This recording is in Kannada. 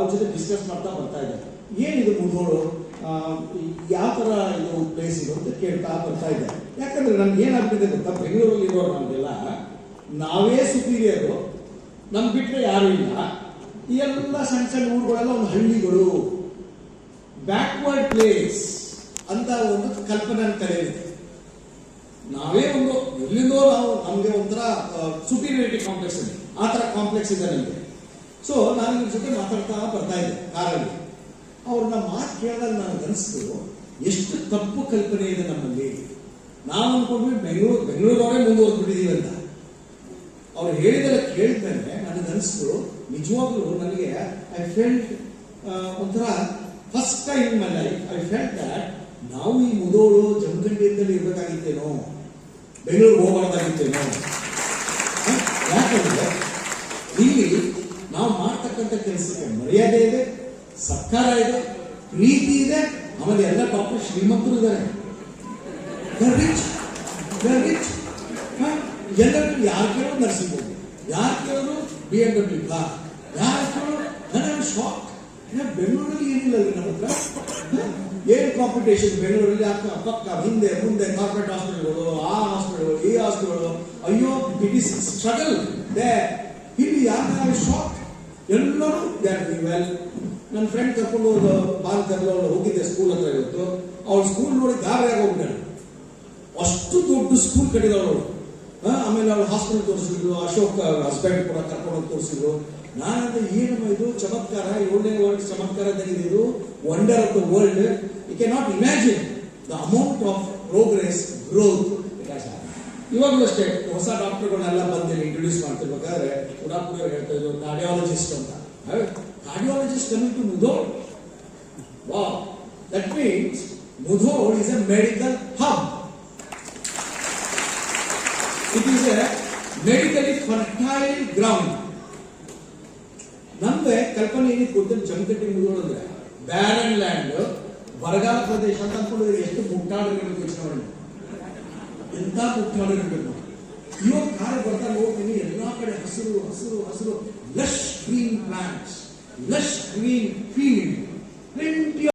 ಅವ್ರ ಜೊತೆ ಡಿಸ್ಕಸ್ ಮಾಡ್ತಾ ಬರ್ತಾ ಇದೆ ಏನಿದು ಮುಧೋಳು ಯಾವ ಥರ ಇದು ಪ್ಲೇಸ್ ಇದು ಅಂತ ಕೇಳ್ತಾ ಬರ್ತಾ ಇದೆ ಯಾಕಂದ್ರೆ ನಮ್ಗೆ ಏನಾಗ್ತಿದೆ ಗೊತ್ತಾ? ಬೆಂಗಳೂರಲ್ಲಿ ಇರೋರು ನಮಗೆಲ್ಲ ನಾವೇ ಸುಪೀರಿಯರು. ನಮ್ ಬಿಟ್ಟರೆ ಯಾರು ಇಲ್ಲ. ಎಲ್ಲ ಸಣ್ಣ ಸಣ್ಣ ಊರುಗಳೆಲ್ಲ ಒಂದು ಹಳ್ಳಿಗಳು. ಬ್ಯಾಕ್ವರ್ಡ್ ಪ್ಲೇಸ್ ಅಂತ ಒಂದು ಕಲ್ಪನೆ ಕರೆಯುತ್ತೆ ನಾವೇ ಒಂದು ಎಲ್ಲಿಂದೋ ನಾವು ನಮಗೆ ಒಂಥರ ಸುಪೀರಿಯರಿಟಿ ಕಾಂಪ್ಲೆಕ್ಸ್ ಇದೆ ಆ ಥರ ಕಾಂಪ್ಲೆಕ್ಸ್ ಇದೆ ನಮಗೆ. ಸೊ ನಾನು ಇವ್ರ ಜೊತೆ ಮಾತಾಡ್ತಾ ಬರ್ತಾ ಇದ್ದೆ ಕಾರಲ್ಲಿ. ಅವ್ರನ್ನ ಮಾತು ಕೇಳಿದಾಗ ನನಗೆ ಅನಿಸ್ತು ಎಷ್ಟು ತಪ್ಪು ಕಲ್ಪನೆ ಇದೆ ನಮ್ಮಲ್ಲಿ. ನಾವು ಅನ್ಕೊಂಡ್ವಿ ಬೆಂಗಳೂರು, ಬೆಂಗಳೂರವರೇ ಮುಂದುವರೆದ್ಬಿಟ್ಟಿದೀವಿ ಅಂತ. ಅವ್ರು ಹೇಳಿದೆಲ್ಲ ಕೇಳಿದ್ಮೇಲೆ ನನಗೆ ಅನಿಸ್ತು ನಿಜವಾಗ್ಲೂ ನನಗೆ ಐ ಫೆಲ್ಟ್ ಒಂಥರ first time my life I felt that ನಾವು ಈ ಮುದೋಳು ಜಮಖಂಡಿಯಿಂದಲೇ ಇರಬೇಕಾಗಿತ್ತೇನೋ, ಬೆಂಗಳೂರಿಗೆ ಹೋಗಬಾರ್ದಾಗಿತ್ತೇನೋ? ಯಾಕಂದ್ರೆ ಇಲ್ಲಿ ಮಾಡ್ತಕ್ಕಂಥ ಕೆಲಸಕ್ಕೆ ಮರ್ಯಾದೆ ಇದೆ, ಸರ್ಕಾರ ಇದೆ, ಪ್ರೀತಿ ಇದೆ, ಆಮೇಲೆ ಎಲ್ಲ ಡಾಕ್ಟರ್ ಶ್ರೀಮಂತರು ಇದ್ದಾರೆ. ಎಲ್ಲರೂ ಯಾರು ಕೇಳೋ ನರ್ಸಿಂಗ್ ಹೋಗಿ ಯಾರು ಕೇಳೋದು ಬಿ ಎಂ ಡಬ್ಲ್ಯೂ ಕಾರ್ ಯಾರು ಕೇಳೋರು ಶಾಕ್ ಬೆಂಗಳೂರಲ್ಲಿ ಏನಿಲ್ಲ ನಮ್ಮ ಹತ್ರ? ಏನು ಕಾಂಪಿಟೇಷನ್ ಬೆಂಗಳೂರಲ್ಲಿ ಪಕ್ಕ ಹಿಂದೆ, ಮುಂದೆ ಕಾರ್ಪೊರೇಟ್ ಹಾಸ್ಪಿಟಲ್ಗಳು ಆ ಹಾಸ್ಪಿಟಲ್ಗಳು ಈ ಹಾಸ್ಪಿಟಲ್ಗಳು ಅಯ್ಯೋ ಇಟ್ ಇಸ್ ಸ್ಟ್ರಗಲ್ ದೇ ಇಲ್ಲಿ ಯಾರು ಶಾಕ್ ಎಲ್ಲರೂ ವೆಲ್ ನನ್ನ ಫ್ರೆಂಡ್ ಕರ್ಕೊಂಡು ಹೋದ ಬಾಲ್ ಕರ್ಲೋ ಹೋಗಿದ್ದೆ ಸ್ಕೂಲ್ ಹತ್ರ ಇವತ್ತು. ಅವಳು ಸ್ಕೂಲ್ ನೋಡಿ ಗಾಬರಿ ಹೋಗ್ಬಿಟ್ಟು ಅಷ್ಟು ದೊಡ್ಡ ಸ್ಕೂಲ್ ಕಟ್ಟಿದವಳು ಆಮೇಲೆ ಅವಳು ಹಾಸ್ಪಿಟಲ್ ತೋರಿಸಿದ್ರು, ಅಶೋಕ್ ಹಸ್ಬೆಂಡ್ ಕೂಡ ಕರ್ಕೊಂಡೋಗಿ ತೋರಿಸಿದ್ರು. ನಾನಂದ್ರೆ ಏನಮ್ಮ ಇದು? ಚಮತ್ಕಾರ ಏಳನೇ ವರ್ಲ್ಡ್ ಚಮತ್ಕಾರ ತೆಗೆದಿದ್ರು wonder of the world you cannot imagine the amount of progress growth ಇವಾಗಲೂ ಅಷ್ಟೇ. ಹೊಸ ಡಾಕ್ಟರ್ಗಳನ್ನೆಲ್ಲ ಬಂದು ಇಂಟ್ರೊಡ್ಯೂಸ್ ಮಾಡ್ತಿರ್ಬೇಕಾದ್ರೆ ಪುರಾಪುರ ಹೇಳ್ತಾ ಇದ್ರು ಕಾರ್ಡಿಯಾಲಜಿಸ್ಟ್ ಅಂತ. ಕಾರ್ಡಿಯಾಲಜಿಸ್ಟ್ ಅನ್ನೋದು ಮುಧೋಳ್ ವಾ that means Mudhol is a medical hub it is a medically fertile ground ನಮ್ಗೆ ಕಲ್ಪನೆ ಏನಿತ್ತು ಗೊತ್ತಿಲ್ಲ ಜಮಕಟ್ಟಿ ಮುಧೋಳ್ ಅಂದ್ರೆ ಬ್ಯಾರನ್ ಲ್ಯಾಂಡ್ ಬರಗಾಲ ಪ್ರದೇಶ ಅಂತ ಅನ್ಕೊಂಡಿದ್ರೆ ಎಷ್ಟು ಮುಟ್ಟಾಡಿರ್ಬೇಕು ಯೋಚನೆ ಮಾಡಿ ಎಂತ ಮುಟ್ಟಾಡಿರ್ಬೇಕು ಇವಾಗ ಕಾರ್ ಬರ್ತಾ ನೋಡ್ತೀನಿ ಎಲ್ಲಾ ಕಡೆ ಹಸಿರು ಹಸಿರು ಹಸಿರು. Lush green plants lush green field